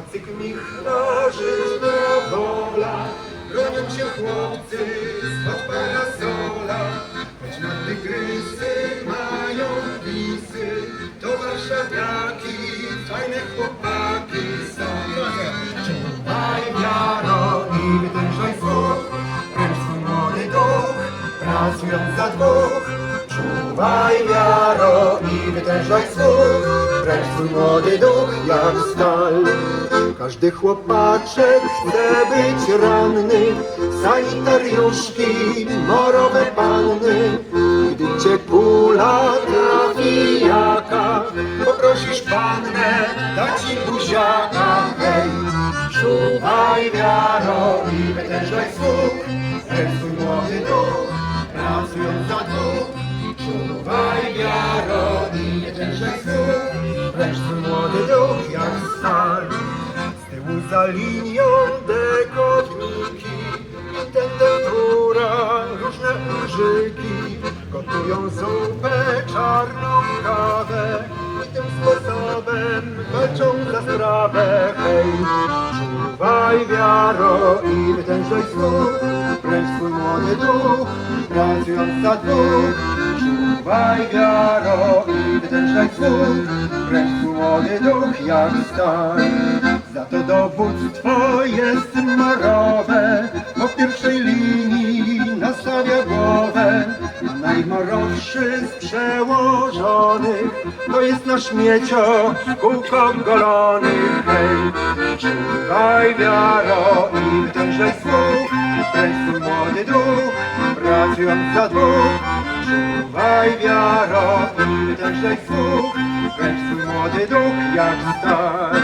Pacyk Michlarzyna wola, bronią się chłopcy spod parasola. Choć na tygrysy mają pisy, to warszawiaki, fajne chłopaki są. Czuwaj wiaro i wytężaj słów, pręcz swój młody duch, pracując za dwóch. Czuwaj wiaro i wytężaj słów, pręcz swój młody duch jak stal. Każdy chłopaczek chce być ranny, sanitariuszki, morowe panny. Gdy cię kula trafi jaka, poprosisz pannę, da ci buziaka, hej. Czuwaj wiaro i wytężaj wręcz twój młody duch, pracując za dwóch. Czuwaj wiaro i wytężaj wręcz twój młody duch za linią dekodniki, intendentura, różne użyki, gotują zupę, czarną kawę i tym sposobem walczą za sprawę. Hej, czuwaj wiaro i wytężaj słuch, wręcz twój młody duch, pracując za dwóch. Czuwaj wiaro i wytężaj słuch, wręcz twój młody duch jak stal. To dowództwo jest morowe, w pierwszej linii nastawia głowę. A najmorowszy z przełożonych to jest nasz miecio, kółko golony. Hej, wiaro i wytężaj słuch, twój młody duch, pracując za dwóch. Czuwaj wiaro i wytężaj słuch, twój młody duch jak stal.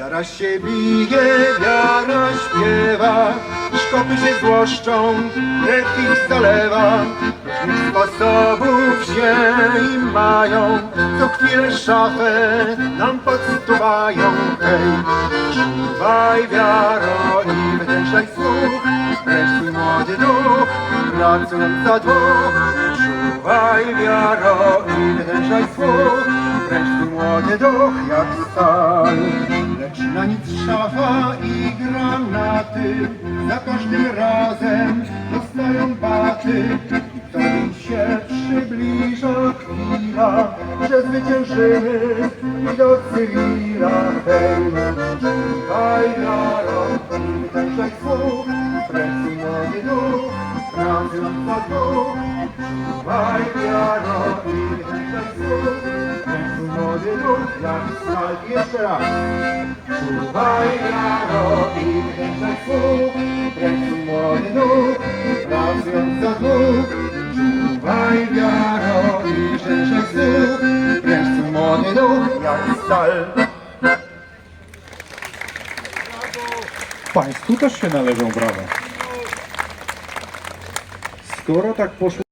Wiara się bije, wiara śpiewa, szkopy się złoszczą, krew ich zalewa. Różnych sposobów się im mają, co chwilę szafę nam podstuwają. Hej, czuwaj wiaro i wytężaj słuch, wręcz twój młody duch, pracując za dwóch. Czuwaj wiaro i wytężaj słuch, wręcz twój młody duch jak stal. Przybliża chwila, że zwyciężymy i do cywila. Hej, czuwaj wiaro i wytężaj słuch, wręcz młody duch, pracując za dwóch. Czuwaj wiaro i wytężaj słuch, wręcz młody duch jak stal. Jeszcze raz. Czuwaj wiaro i wytężaj słuch, wręcz młody duch, jak stal. Państwu też się należą brawa. Skoro tak poszło